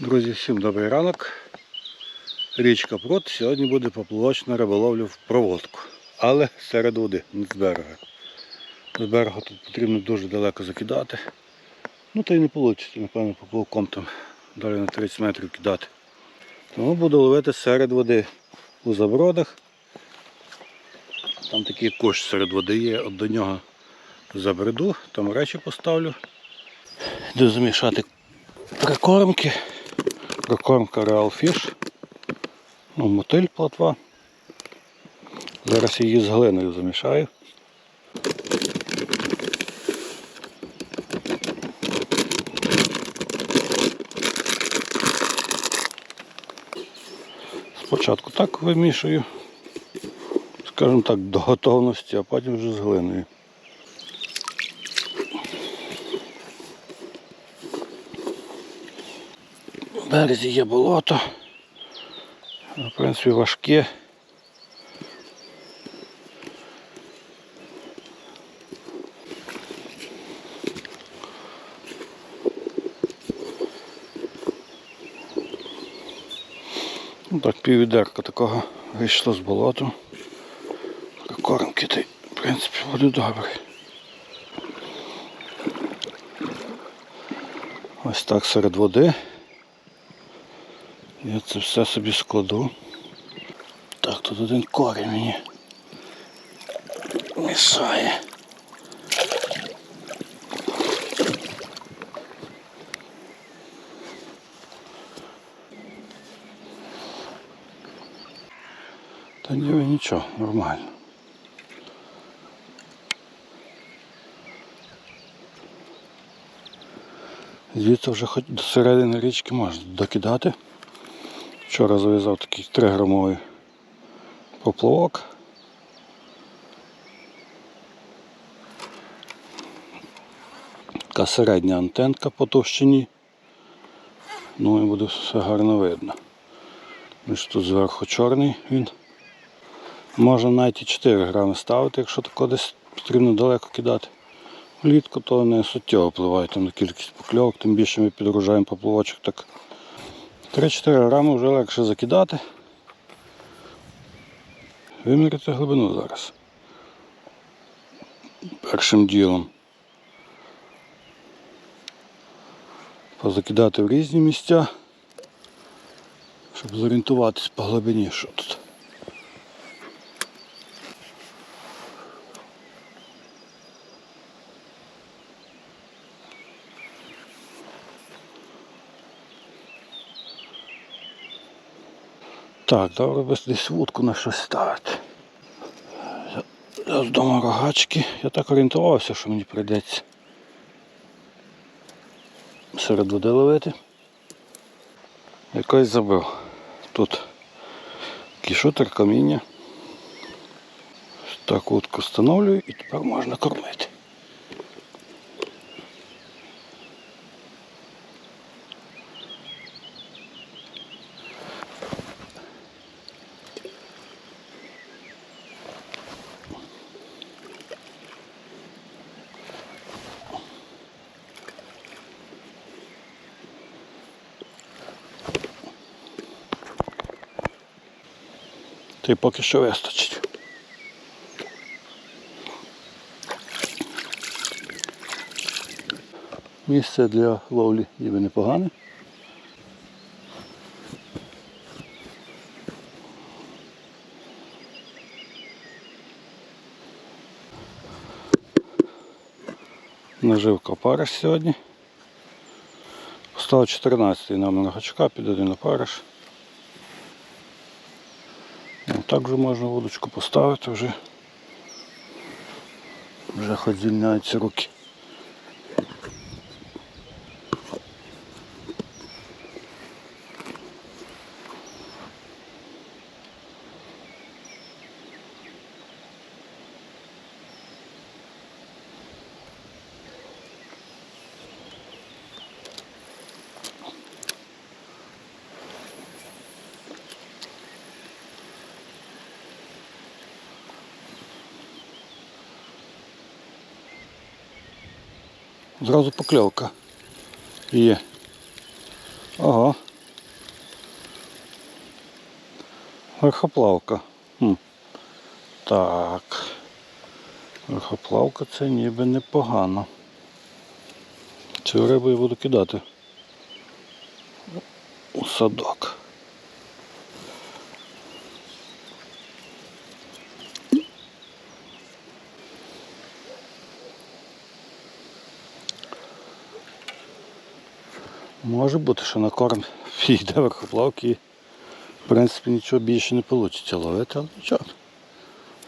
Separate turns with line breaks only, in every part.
Друзі, всім добрий ранок. Річка Прот сьогодні буде поплавочна риболовля в проводку. Але серед води, не з берега. З берега тут потрібно дуже далеко закидати. Ну то й не вийде, напевно, поплавком там далі на 30 метрів кидати. Тому буду ловити серед води у забродах. Там такий кущ серед води є, от до нього забреду, там речі поставлю. Йду замішати прикормки. Прикормка Real Fish. Ну, мотиль платва. Зараз її з глиною замішаю. Спочатку так вимішую, скажімо так, до готовності, а потім вже з глиною. Березі є болото. В принципі, важке. Ну так, піввідерка такого вийшло з болоту. Кормки та й, в принципі, буде добре. Ось так серед води. Я це все собі складу. Так, тут один корінь мені мішає. Та ні, нічого, нормально. Звідси вже хоч до середини річки можна докидати. Вчора зав'язав такий 3 грамовий поплавок. Така середня антенка по товщині. Ну і буде все гарно видно. Ось тут зверху чорний він. Можна навіть і 4 грами ставити, якщо тако десь потрібно далеко кидати. Влітку то не суттєво впливає там на кількість покльовок, тим більше ми підгружаємо поплавочок так 3-4 грами вже легше закидати. Вимірити глибину зараз. Першим ділом. Позакидати в різні місця, щоб зорієнтуватись по глибині, що тут. Так, добре би десь вудку на щось ставити. Я з дому рогачки. Я так орієнтувався, що мені прийдеться серед води ловити. Якось забив. Тут кішутер, каміння. Так вудку встановлюю і тепер можна кормити. Та поки що вистачить. Місце для ловлі ніби непогане. Наживка опариш сьогодні. Поставив 14 номер гачка під один опариш. Ну, так вже можна вудочку поставити вже. Вже хоч звільняються руки. Зразу покльовка є. Ага. Верхоплавка. Хм. Так. Верхоплавка це ніби непогано. Цю рибу я буду кидати у садок. Може бути, що на корм піде верхоплавки і в принципі нічого більше не вийде ловити, але нічого.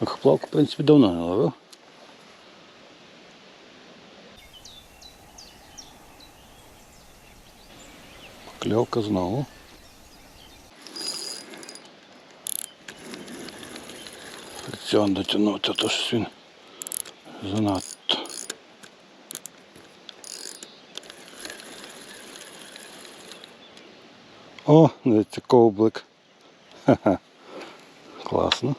Верхоплавку, в принципі, давно не ловив. Покльовка знову. Фрикціон дотягнути, то щось він занадто. О, дивіться, ковблик. Ха-ха. Класно.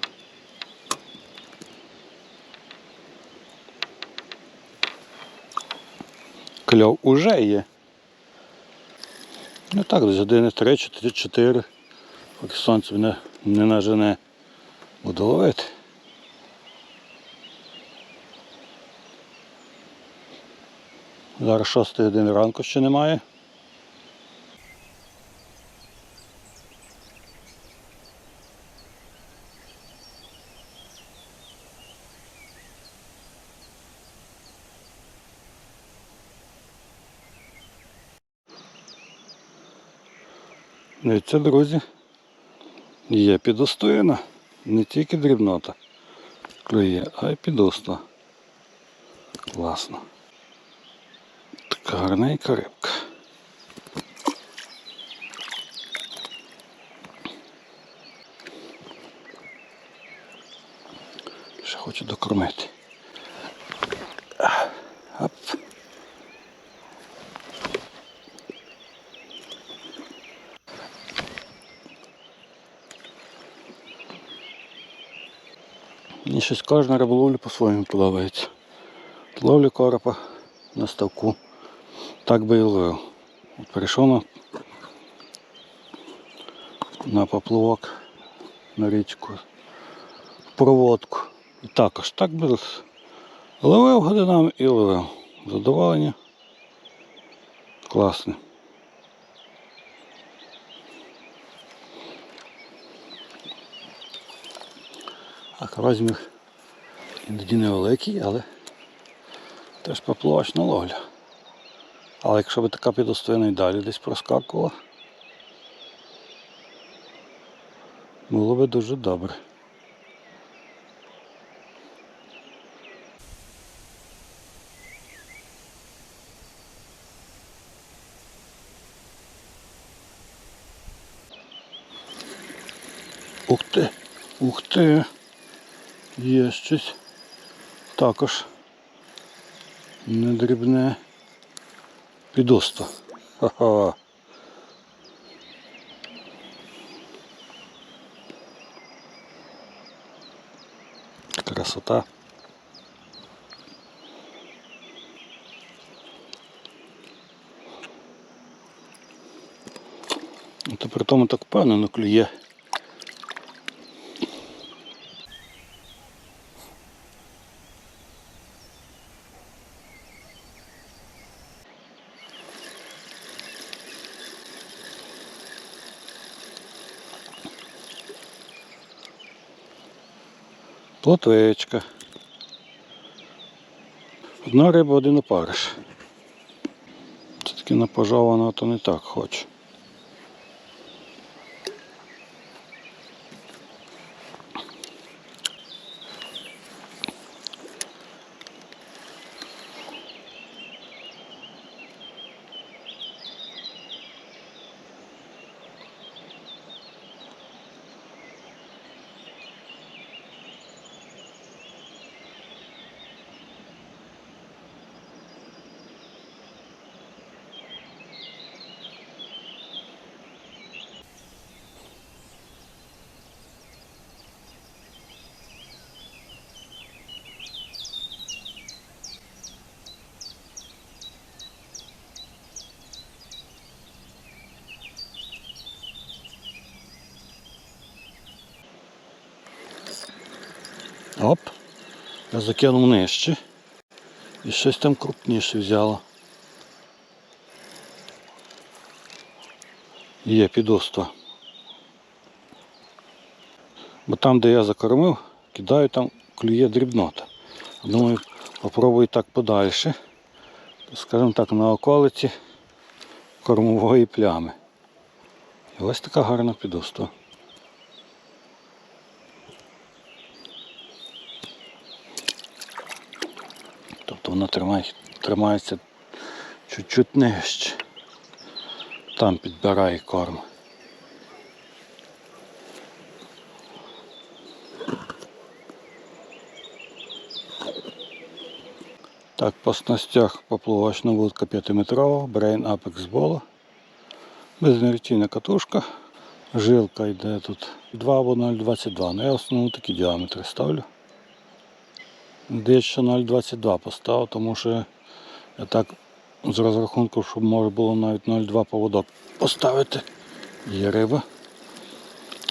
Кльов уже є. Ну так, десь години 3-4, поки сонце не, не нажене. Буду ловити. Зараз 6 години ранку ще немає. Дивіться, друзі, є підостояна, не тільки дрібнота клює, а й підоста. Класно. Така гарненька рибка. Ще хочу докормити. Оп. Мені щось кожна риболовля по-своєму подобається. Ловлю коропа на ставку. Так би і ловив. От перейшов на, на поплавок, на річку, проводку. І також так би ловив годинами і ловив. Задоволення. Класне. Так, розмір іноді невеликий, але теж поплавочна ловля. Але якщо б така підостойна і далі десь проскакувала, було б дуже добре. Ух ти, ух ти, є щось також не дрібне підоста. Ха-ха. Красота. То при тому так впевнено клює. Плотвичка. Одна риба, один опариш. Все-таки напожована, то не так хочу. Закинув нижче. І щось там крупніше взяло. Є підоства. Бо там, де я закормив, кидаю, там клює дрібнота. Думаю, попробую так подальше. Скажімо так, на околиці кормової плями. І ось така гарна підоства. Вона тримає, тримається чуть-чуть нижче. Там підбирає корм. Так, по снастях поплавочна вудка 5-метрова, Brain Apex Bola. Безінерційна катушка. Жилка йде тут 2 або 0,22. Ну я основному такі діаметри ставлю. Десь ще 0,22 поставив, тому що я так з розрахунку, щоб може було навіть 0,2 поводок поставити. Є риба.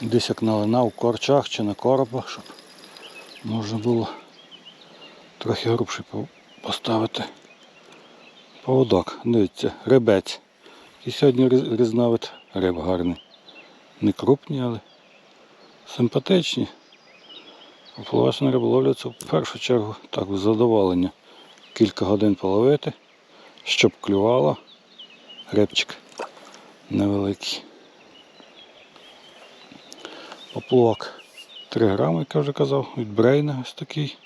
Десь як налина в корчах чи на коробах, щоб можна було трохи грубший поставити. Поводок. Дивіться, рибець. І сьогодні різновид риб гарний. Не крупні, але симпатичні. Поплавочна риболовля це в першу чергу так задоволення. Кілька годин половити, щоб клювало. Рибчик невеликий. Поплавок 3 грами, як я вже казав, від брейна ось такий.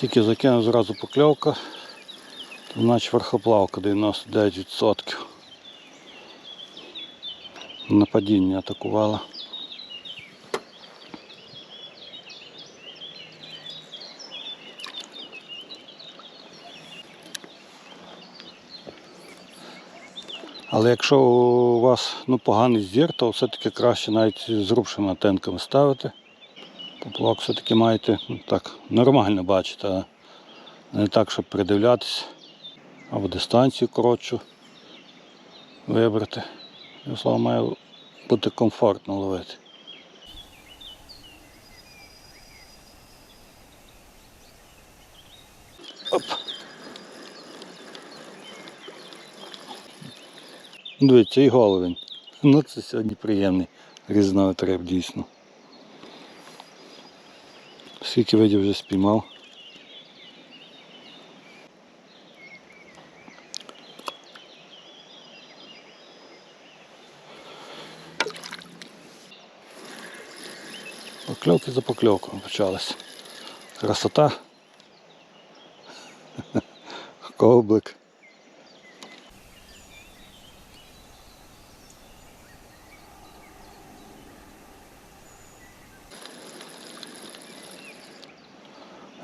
Тільки закинув зразу покльовка, наче верхоплавка 99%. На падіння атакувала. Але якщо у вас ну, поганий зір, то все-таки краще навіть з рубшими антенками ставити. Поплавок все-таки маєте ну, так, нормально бачити, а не так, щоб придивлятися. Або дистанцію коротшу вибрати. І, має бути комфортно ловити. Оп. Дивіться, і головень. Ну це сьогодні приємний різновид риб дійсно. Скільки видів вже спіймав. Покльовки за покльовками почались. Красота. Ковблик.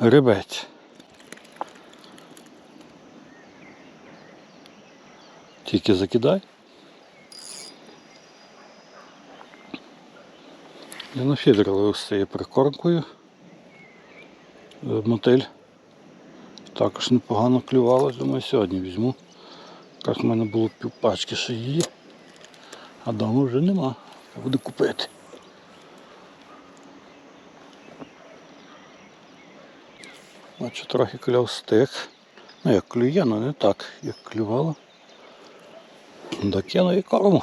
Рибець. Тільки закидай. Я на фідер ловив з цією прикормкою. Е, Мотель. Також непогано клювалось, думаю, сьогодні візьму. Якраз в мене було півпачки ще її, а вдома вже нема. Буде купити. Бачу, трохи клюв стих. Ну як клює, але не так, як клювало. Докину і корму.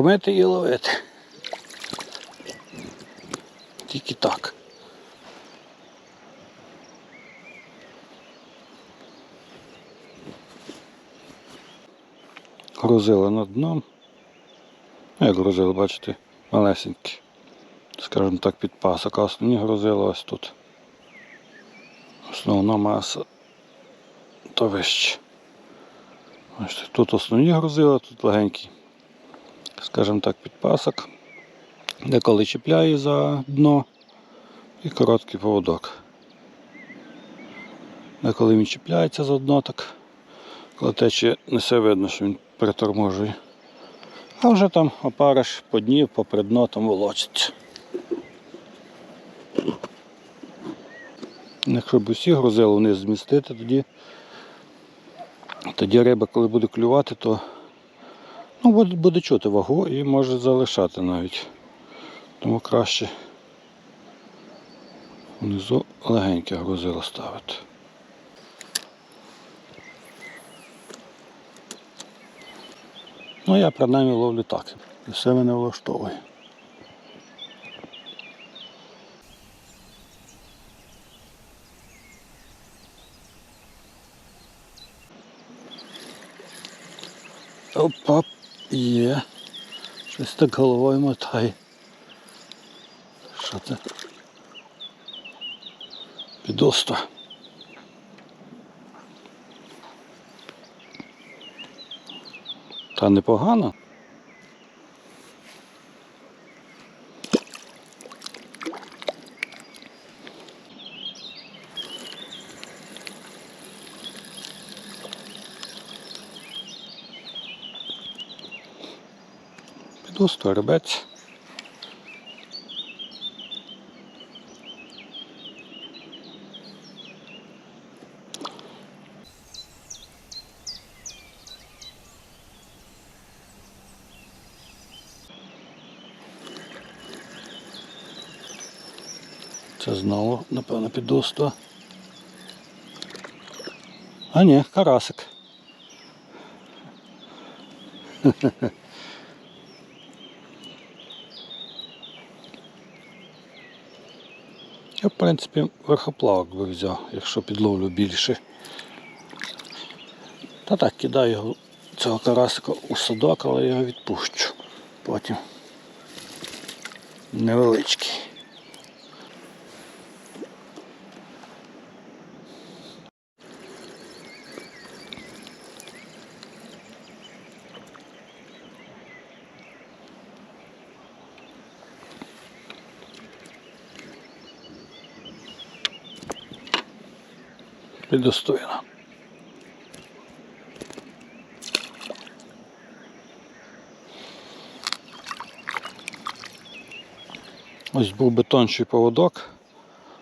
Кормити і ловити. Тільки так. Грузили над дном. Ну, Як грузили, бачите, малесенькі. Скажімо так, підпасок, а основні грузили ось тут. Основна маса то вище. Тут основні грузили, тут легенький, скажімо так, підпасок. Деколи чіпляє за дно і короткий поводок. Деколи він чіпляється за дно, так Коли тече несе видно, що він приторможує. А вже там опариш по дні, попри дно там волочиться. Якщо б усі грузили вниз змістити, тоді, тоді риба, коли буде клювати, то ну, буде, чути вагу і може залишати навіть. Тому краще внизу легеньке грузило ставити. Ну, я принаймні ловлю так. І все мене влаштовує. Опа, є. Щось так головою мотає. Що це? Підоста. Та непогано. Підоста, ребець. Це знову, напевно, підоста. А ні, карасик. Я, в принципі, верхоплавок би взяв, якщо підловлю більше. Та так, кидаю його цього карасика у садок, але я його відпущу потім. Невеличкий. Підостойно. Ось був би тонший поводок.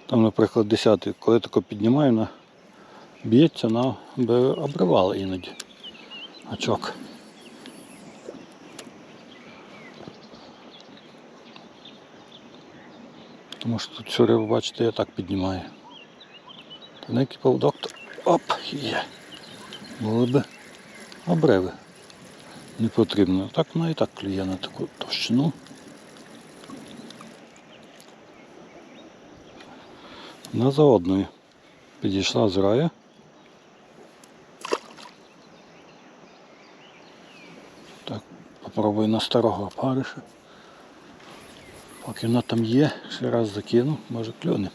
Там, наприклад, 10 коли тако піднімаю, на б'ється, на би обривали іноді. Гачок. Тому що тут всю рибу, бачите, я так піднімаю. Тоненький поводок, оп, є. Були би обриви. Не потрібно. Так вона і так клює на таку товщину. На заодною. Підійшла з рая. Так, попробую на старого опариша. Поки вона там є, ще раз закину, може клюне.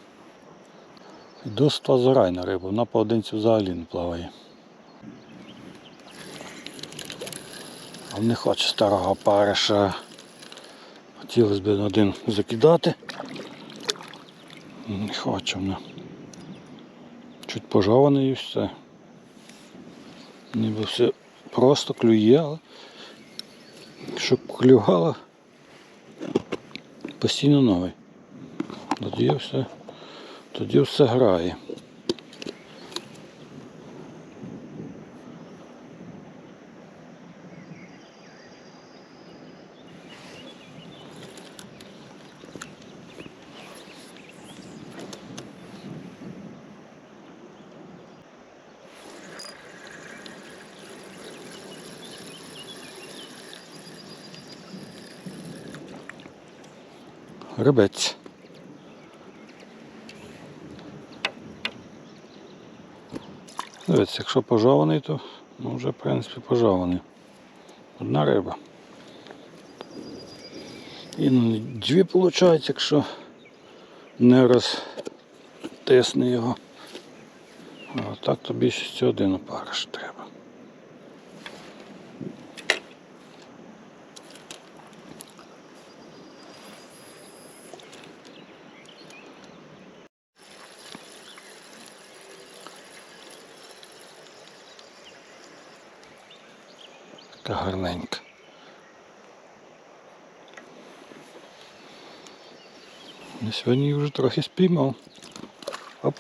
Досить зарайна риба, вона поодинці взагалі не плаває. А не хоче старого опариша. Хотілося б на один закидати. Не хоче вона. Чуть пожований і все. Ніби все просто клює, але щоб клювало постійно новий. Тоді все, тоді все грає. Рибець. Дивіться, якщо пожований, то ну, вже в принципі пожований. Одна риба. І дві виходить, якщо не розтисне його. А так то більшість один опариш треба. Така гарненька. На сьогодні її вже трохи спіймав. Оп.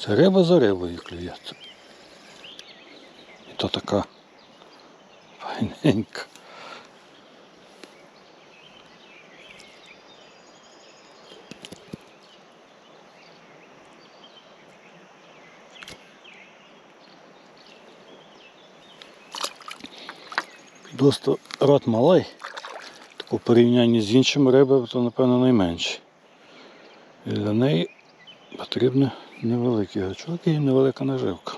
Це риба за рибою клюється. І то така файненька. Досить рот малий. Так у порівнянні з іншими рибами, то напевно найменший. І для неї потрібно невеликий гачок і невелика наживка.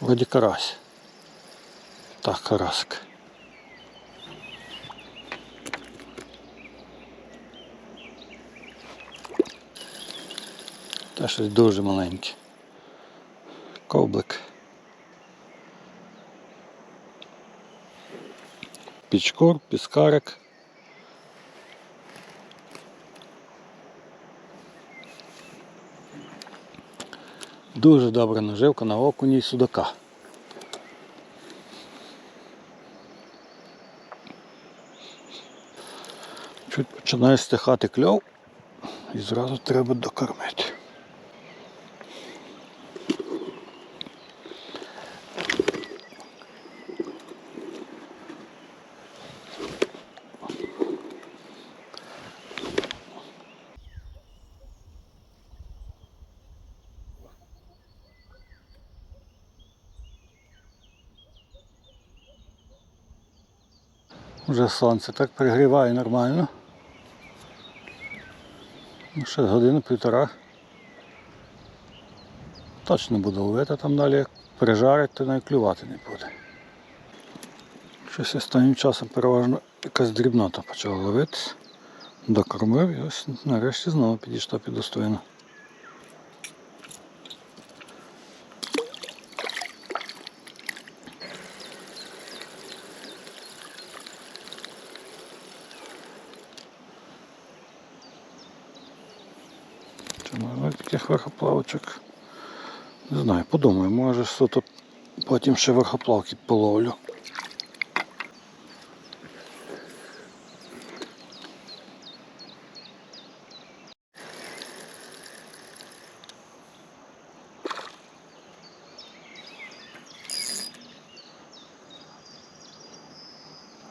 Вроді карась. Так, карасик. Та щось дуже маленьке. Ковблик. Пічкур, піскарик. Дуже добра наживка на окуні і судака. Чуть починає стихати кльов і зразу треба докормити. Вже сонце так пригріває нормально. Ну, ще годину півтора. Точно буде ловити там далі, як прижарить, то навіть клювати не буде. Щось останнім часом переважно якась дрібнота почала ловитися. Докормив і ось нарешті знову підійшла підостойно. Чи може таких верхоплавочок? Не знаю, може суто потім ще верхоплавки половлю.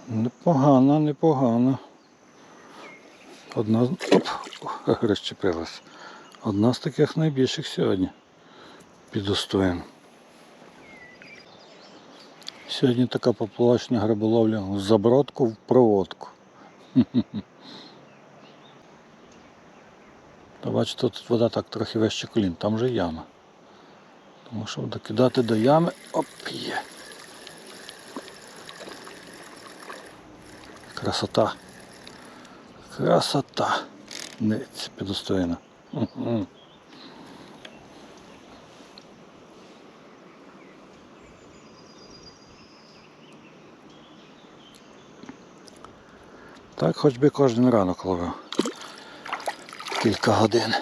Непогано, непогано. Одна з. Оп, розчепилась. Одна з таких найбільших сьогодні. Підостоїн. Сьогодні така поплавочна гриболовля в забродку в проводку. Та бачите, тут вода так трохи вище колін, там же яма. Тому що докидати до ями, оп, є. Красота. Красота. Ниць підостойна. Так хоч би кожен ранок ловив. Кілька годин.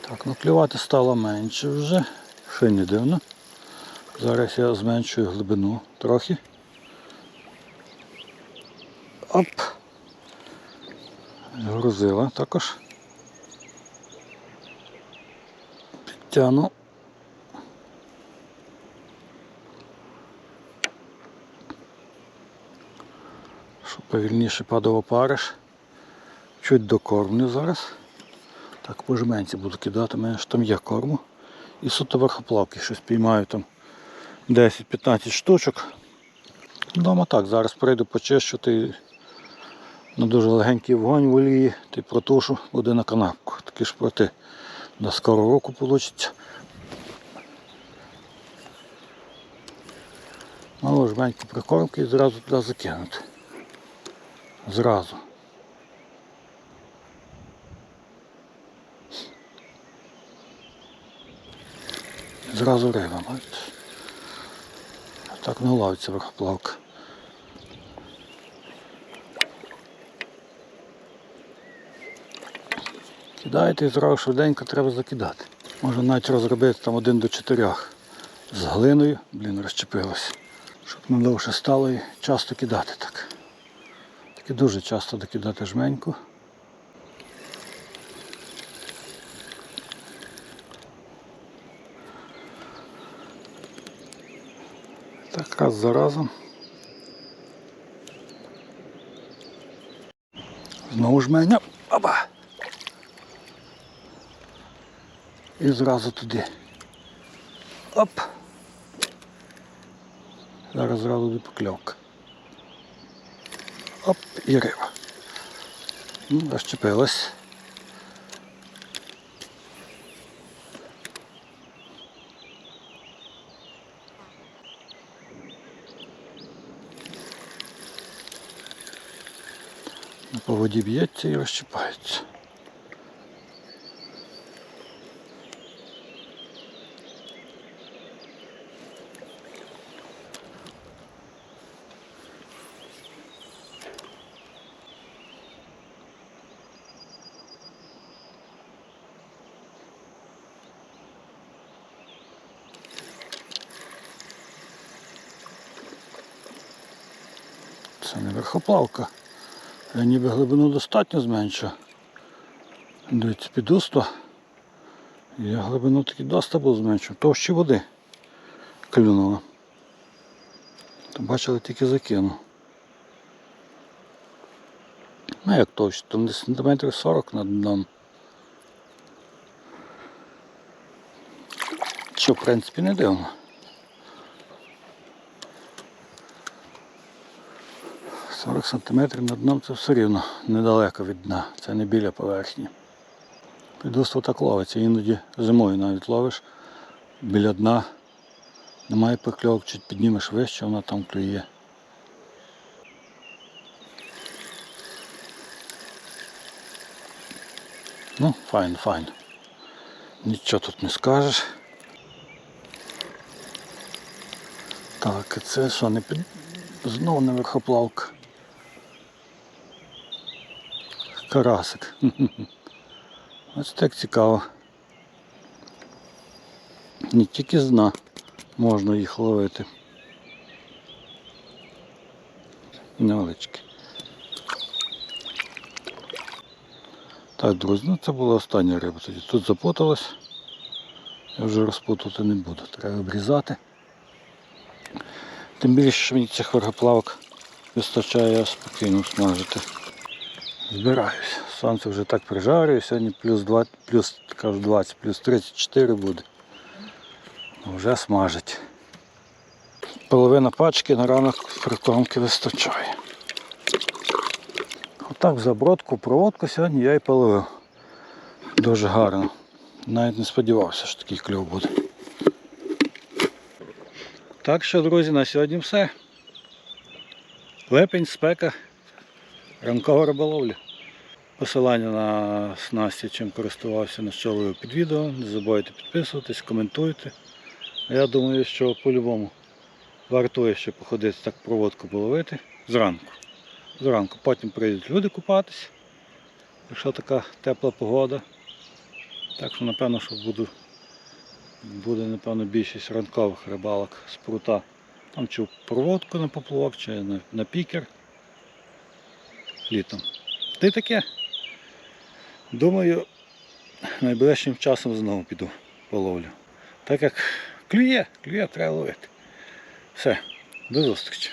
Так, ну клювати стало менше вже. Ще не дивно. Зараз я зменшую глибину трохи. Оп. Грузила також. Підтягну. Повільніше падав опариш. Чуть докормлю зараз. Так по жменці буду кидати, у мене ж там є корму. І суто верхоплавки щось піймаю там 10-15 штучок. Дома так, зараз прийду почищу ти на дуже легенький вогонь в олії, ти протушу, буде на канапку. Такі ж проти до скорого року вийде. Мало жменьку прикормки і зразу туди закинути зразу. Зразу риба, бачите. Так на лавці верхоплавка. Кидаєте і зразу швиденько треба закидати. Можна навіть розробити там один до чотирьох. З глиною, блін, розчепилось, Щоб не довше стало і часто кидати так. Таки дуже часто докидати жменьку. Так, раз за разом. Знову жменя. Оба! І зразу туди. Оп! Зараз зразу буде покльовка. Оп, і риба. Ну, Розчепилась. На По воді б'ється і розчіпається. Це не верхоплавка. Я ніби глибину достатньо зменшив. Дивіться, під усто. Я глибину таки доста був зменшив. Товщі води клюнуло. То бачили, тільки закинув. Ну як товщі, там десь сантиметрів 40 над дном. Що, в принципі, не дивно. — 40 сантиметрів над дном це все рівно недалеко від дна, це не біля поверхні. Підуство так ловиться, іноді зимою навіть ловиш біля дна, немає покльовок, чуть піднімеш вище, вона там клює. Ну, файн, файн. Нічого тут не скажеш. Так, і це що, не під... Знову не верхоплавка. Карасик. Ось так цікаво. Не тільки з дна можна їх ловити. Невеличкі. Так, друзі, ну це була остання риба. Тоді тут запуталась. Я вже розпутувати не буду. Треба обрізати. Тим більше, що мені цих верхоплавок вистачає спокійно смажити. Збираюсь. Сонце вже так прижарює, сьогодні плюс 20, плюс, кажу 20, плюс 34 буде. Вже смажить. Половина пачки на ранок прикормки вистачає. Отак в забродку, проводку сьогодні я і половив. Дуже гарно. Навіть не сподівався, що такий кльов буде. Так що, друзі, на сьогодні все. Липень, спека, ранкова риболовля. Посилання на снасті, чим користувався, на що ви під відео. Не забувайте підписуватись, коментуйте. Я думаю, що по-любому вартує ще походити так проводку половити зранку. Зранку. Потім прийдуть люди купатись, якщо така тепла погода. Так що напевно, що буду, буде напевно більшість ранкових рибалок з прута. Там чи проводку на поплавок, чи на, на пікер літом. Й таке. Думаю, найближчим часом знову піду половлю. Так як клює, клює, треба ловити. Все, до зустрічі.